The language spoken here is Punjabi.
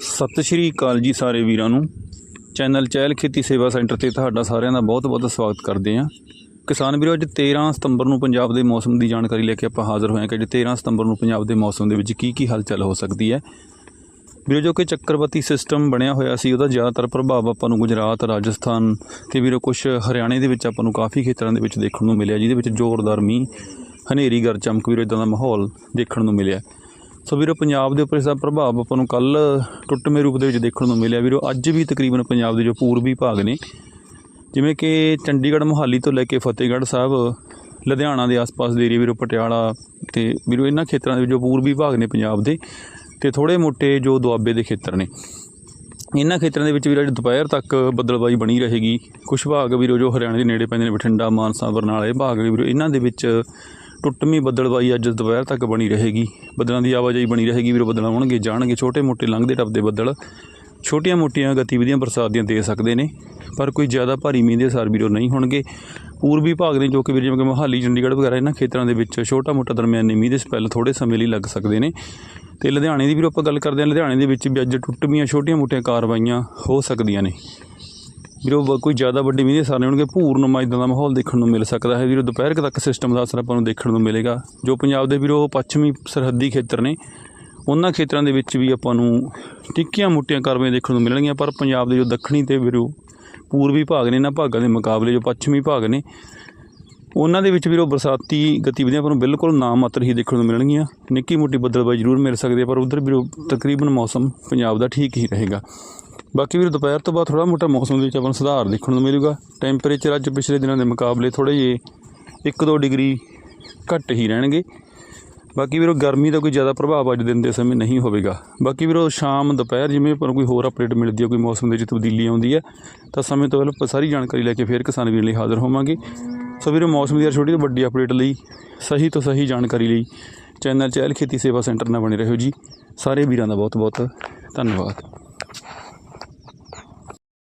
ਸਤਿ ਸ਼੍ਰੀ ਅਕਾਲ ਜੀ ਸਾਰੇ ਵੀਰਾਂ ਨੂੰ। ਚੈਨਲ ਚਹਿਲ ਖੇਤੀ ਸੇਵਾ ਸੈਂਟਰ ਤੇ ਤੁਹਾਡਾ ਸਾਰਿਆਂ ਦਾ ਬਹੁਤ-ਬਹੁਤ ਸਵਾਗਤ ਕਰਦੇ ਹਾਂ। ਕਿਸਾਨ ਵੀਰੋ, ਅੱਜ 13 ਸਤੰਬਰ ਨੂੰ ਪੰਜਾਬ ਦੇ ਮੌਸਮ ਦੀ ਜਾਣਕਾਰੀ ਲੈ ਕੇ ਆਪਾਂ ਹਾਜ਼ਰ ਹੋਏ ਹਾਂ ਕਿ ਅੱਜ 13 ਸਤੰਬਰ ਨੂੰ ਪੰਜਾਬ ਦੇ ਮੌਸਮ ਦੇ ਵਿੱਚ ਕੀ ਕੀ ਹਲਚਲ ਹੋ ਸਕਦੀ ਹੈ। ਵੀਰੋ, ਜੋ ਕਿ ਚੱਕਰਵਾਤੀ ਸਿਸਟਮ ਬਣਿਆ ਹੋਇਆ ਸੀ, ਉਹਦਾ ਜ਼ਿਆਦਾਤਰ ਪ੍ਰਭਾਵ ਆਪਾਂ ਨੂੰ ਗੁਜਰਾਤ, ਰਾਜਸਥਾਨ ਤੇ ਵੀਰੋ ਕੁਝ ਹਰਿਆਣੇ ਦੇ ਵਿੱਚ ਆਪਾਂ ਨੂੰ ਕਾਫੀ ਖੇਤਰਾਂ ਦੇ ਵਿੱਚ ਦੇਖਣ ਨੂੰ ਮਿਲਿਆ, ਜਿਹਦੇ ਵਿੱਚ ਜ਼ੋਰਦਾਰ ਮੀਂਹ, ਹਨੇਰੀ ਗਰ ਚਮਕ ਵੀਰੋ, ਇਦਾਂ ਦਾ ਮਾਹੌਲ ਦੇਖਣ ਨੂੰ ਮਿਲਿਆ। ਸੋ ਵੀਰੋ, ਪੰਜਾਬ ਦੇ ਉੱਪਰ ਇਸ ਦਾ ਪ੍ਰਭਾਵ ਆਪਾਂ ਨੂੰ ਕੱਲ ਟੁੱਟਵੇਂ ਰੂਪ ਦੇ ਵਿੱਚ ਦੇਖਣ ਨੂੰ ਮਿਲਿਆ। ਵੀਰੋ, ਅੱਜ ਵੀ ਤਕਰੀਬਨ ਪੰਜਾਬ ਦੇ ਜੋ ਪੂਰਬੀ ਭਾਗ ਨੇ, ਜਿਵੇਂ ਕਿ ਚੰਡੀਗੜ੍ਹ ਮੁਹਾਲੀ ਤੋਂ ਲੈ ਕੇ ਫਤਿਹਗੜ੍ਹ ਸਾਹਿਬ, ਲੁਧਿਆਣਾ ਦੇ ਆਸ-ਪਾਸ ਦੇ ਏਰੀਆ ਵੀਰੋ, ਪਟਿਆਲਾ ਤੇ ਵੀਰੋ, ਇਹਨਾਂ ਖੇਤਰਾਂ ਦੇ ਜੋ ਪੂਰਬੀ ਭਾਗ ਨੇ ਪੰਜਾਬ ਦੇ, ਤੇ ਥੋੜੇ ਮੋਟੇ ਜੋ ਦੁਆਬੇ ਦੇ ਖੇਤਰ ਨੇ। ਇਹਨਾਂ ਖੇਤਰਾਂ ਦੇ ਵਿੱਚ ਵੀਰੋ, ਅੱਜ ਦੁਪਹਿਰ ਤੱਕ ਬੱਦਲਬਾਈ ਬਣੀ ਰਹੇਗੀ। ਕੁਝ ਭਾਗ ਵੀਰੋ, ਜੋ ਹਰਿਆਣੇ ਦੇ ਨੇੜੇ ਪੈਂਦੇ ਨੇ, ਬਠਿੰਡਾ, ਮਾਨਸਾ, ਬਰਨਾਲਾ, ਇਹ ਭਾਗ ਵੀਰੋ, ਇਹਨਾਂ ਦੇ ਵਿੱਚ ਟੁੱਟਵੀਂ ਬੱਦਲਬਾਈ ਅੱਜ ਦੁਪਹਿਰ ਤੱਕ ਬਣੀ ਰਹੇਗੀ। ਬੱਦਲਾਂ ਦੀ ਆਵਾਜਾਈ ਬਣੀ ਰਹੇਗੀ। ਵੀਰੋ, ਬੱਦਲ ਆਉਣਗੇ, ਜਾਣਗੇ। ਛੋਟੇ ਮੋਟੇ ਲੰਘਦੇ ਟੱਪਦੇ ਬੱਦਲ ਛੋਟੀਆਂ ਮੋਟੀਆਂ ਗਤੀਵਿਧੀਆਂ ਬਰਸਾਤ ਦੀਆਂ ਦੇ ਸਕਦੇ ਨੇ, ਪਰ ਕੋਈ ਜ਼ਿਆਦਾ ਭਾਰੀ ਮੀਂਹ ਦੇ ਅਸਰ ਵੀਰੋ ਨਹੀਂ ਹੋਣਗੇ। ਪੂਰਬੀ ਭਾਗ ਦੇ ਜੋ ਕਿ ਵੀਰ ਜਿਵੇਂ ਕਿ ਮੋਹਾਲੀ, ਚੰਡੀਗੜ੍ਹ ਵਗੈਰਾ ਇਹਨਾਂ ਖੇਤਰਾਂ ਦੇ ਵਿੱਚ ਛੋਟਾ ਮੋਟਾ ਦਰਮਿਆਨੇ ਮੀਂਹ ਦੇ ਸਪੈਲ ਥੋੜੇ ਸਮੇਂ ਲਈ ਲੱਗ ਸਕਦੇ ਨੇ। ਤੇ ਲੁਧਿਆਣੇ ਦੀ ਵੀਰੋ ਆਪਾਂ ਗੱਲ ਕਰਦੇ ਹਾਂ, ਲੁਧਿਆਣੇ ਦੇ ਵਿੱਚ ਵੀ ਅੱਜ ਟੁੱਟਵੀਆਂ ਛੋਟੀਆਂ ਮੋਟੀਆਂ ਕਾਰਵਾਈਆਂ ਹੋ ਸਕਦੀਆਂ ਨੇ। ਵੀਰੋ ਬ- ਕੋਈ ਜ਼ਿਆਦਾ ਵੱਡੇ ਮੀਂਹ ਦੇ ਅਸਰ ਨਹੀਂ ਹੋਣਗੇ ਪੂਰਨਮਾ ਇਦਾਂ ਦਾ ਮਾਹੌਲ ਦੇਖਣ ਨੂੰ ਮਿਲ ਸਕਦਾ ਹੈ। ਵੀਰੋ, ਦੁਪਹਿਰ ਤੱਕ ਸਿਸਟਮ ਦਾ ਅਸਰ ਆਪਾਂ ਨੂੰ ਦੇਖਣ ਨੂੰ ਮਿਲੇਗਾ, ਜੋ ਪੰਜਾਬ ਦੇ ਵੀਰੋ ਪੱਛਮੀ ਸਰਹੱਦੀ ਖੇਤਰ ਨੇ। ਉਹਨਾਂ ਖੇਤਰਾਂ ਦੇ ਵਿੱਚ ਵੀ ਆਪਾਂ ਨੂੰ ਟਿੱਕੀਆਂ ਮੁੱਟੀਆਂ ਕਾਰਵਾਈਆਂ ਦੇਖਣ ਨੂੰ ਮਿਲਣਗੀਆਂ, ਪਰ ਪੰਜਾਬ ਦੇ ਜੋ ਦੱਖਣੀ ਤੇ ਵੀਰੋ, ਪੂਰਬੀ ਭਾਗ ਨੇ, ਇਹਨਾਂ ਭਾਗਾਂ ਦੇ ਮੁਕਾਬਲੇ ਜੋ ਪੱਛਮੀ ਭਾਗ ਨੇ, ਉਹਨਾਂ ਦੇ ਵਿੱਚ ਵੀਰੋ ਬਰਸਾਤੀ ਗਤੀਵਿਧੀਆਂ ਆਪਾਂ ਨੂੰ ਬਿਲਕੁਲ ਨਾ ਮਾਤਰ ਹੀ ਦੇਖਣ ਨੂੰ ਮਿਲਣਗੀਆਂ। ਨਿੱਕੀ ਮੋਟੀ ਬੱਦਲਬਾਈ ਜ਼ਰੂਰ ਮਿਲ ਸਕਦੀ ਹੈ, ਪਰ ਉਧਰ ਵੀਰੋ, ਤਕਰੀਬਨ ਮੌਸਮ ਪੰਜਾਬ ਦਾ ਠੀਕ ਹੀ ਰਹੇਗਾ। ਬਾਕੀ ਵੀਰ, ਦੁਪਹਿਰ ਤੋਂ ਬਾਅਦ ਥੋੜਾ ਮੋਟਾ ਮੌਸਮ ਦੇ ਵਿੱਚ ਆਪਾਂ ਨੂੰ ਸੁਧਾਰ ਦੇਖਣ ਨੂੰ ਮਿਲੂਗਾ। ਟੈਂਪਰੇਚਰ ਅੱਜ ਪਿਛਲੇ ਦਿਨਾਂ ਦੇ ਮੁਕਾਬਲੇ ਥੋੜੇ ਜਿਹੇ 1-2 ਡਿਗਰੀ ਘੱਟ ਹੀ ਰਹਿਣਗੇ। ਬਾਕੀ ਵੀਰੋ, ਗਰਮੀ ਦਾ ਕੋਈ ਜ਼ਿਆਦਾ ਪ੍ਰਭਾਵ ਅੱਜ ਦਿਨ ਦੇ ਸਮੇਂ ਨਹੀਂ ਹੋਵੇਗਾ। ਬਾਕੀ ਵੀਰੋ, ਸ਼ਾਮ, ਦੁਪਹਿਰ ਜਿਵੇਂ ਆਪਾਂ ਨੂੰ ਕੋਈ ਹੋਰ ਅਪਡੇਟ ਮਿਲਦੀ ਹੈ ਕੋਈ ਮੌਸਮ ਦੇ ਵਿੱਚ ਤਬਦੀਲੀ ਆਉਂਦੀ ਹੈ ਤਾਂ ਸਮੇਂ ਤੋਂ ਪਹਿਲਾਂ ਆਪਾਂ ਸਾਰੀ ਜਾਣਕਾਰੀ ਲੈ ਕੇ ਫਿਰ ਕਿਸਾਨ ਵੀਰ ਲਈ ਹਾਜ਼ਰ ਹੋਵਾਂਗੇ। ਸੋ ਵੀਰੋ, ਮੌਸਮ ਦੀ ਹਰ ਛੋਟੀ ਤੋਂ ਵੱਡੀ ਅਪਡੇਟ ਲਈ, ਸਹੀ ਤੋਂ ਸਹੀ ਜਾਣਕਾਰੀ ਲਈ ਚੈਨਲ ਚਹਿਲ ਖੇਤੀ ਸੇਵਾ ਸੈਂਟਰ ਨਾਲ ਬਣੇ ਰਹੋ ਜੀ। ਸਾਰੇ ਵੀਰਾਂ ਦਾ ਬਹੁਤ ਬਹੁਤ ਧੰਨਵਾਦ।